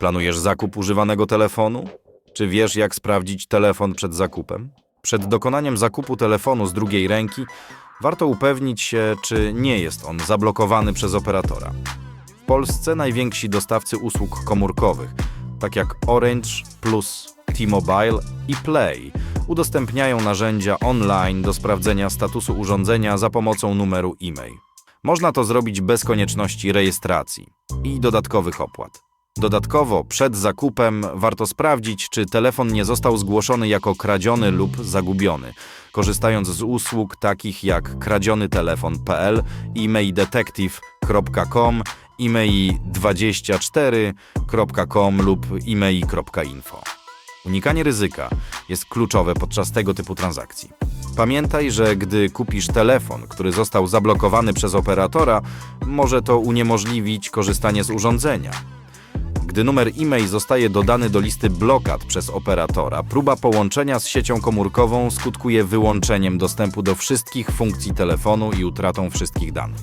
Planujesz zakup używanego telefonu? Czy wiesz, jak sprawdzić telefon przed zakupem? Przed dokonaniem zakupu telefonu z drugiej ręki warto upewnić się, czy nie jest on zablokowany przez operatora. W Polsce najwięksi dostawcy usług komórkowych, tak jak Orange, Plus, T-Mobile i Play, udostępniają narzędzia online do sprawdzenia statusu urządzenia za pomocą numeru e-mail. Można to zrobić bez konieczności rejestracji i dodatkowych opłat. Dodatkowo przed zakupem warto sprawdzić, czy telefon nie został zgłoszony jako kradziony lub zagubiony, korzystając z usług takich jak kradzionytelefon.pl, emaildetective.com, email24.com lub email.info. Unikanie ryzyka jest kluczowe podczas tego typu transakcji. Pamiętaj, że gdy kupisz telefon, który został zablokowany przez operatora, może to uniemożliwić korzystanie z urządzenia. Gdy numer e-mail zostaje dodany do listy blokad przez operatora, próba połączenia z siecią komórkową skutkuje wyłączeniem dostępu do wszystkich funkcji telefonu i utratą wszystkich danych.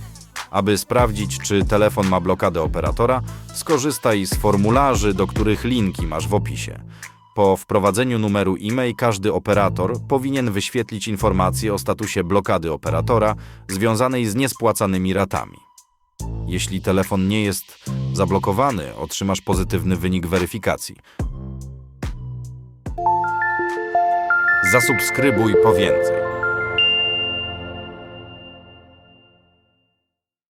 Aby sprawdzić, czy telefon ma blokadę operatora, skorzystaj z formularzy, do których linki masz w opisie. Po wprowadzeniu numeru e-mail każdy operator powinien wyświetlić informację o statusie blokady operatora związanej z niespłacanymi ratami. Jeśli telefon nie jest zablokowany, otrzymasz pozytywny wynik weryfikacji. Zasubskrybuj po więcej.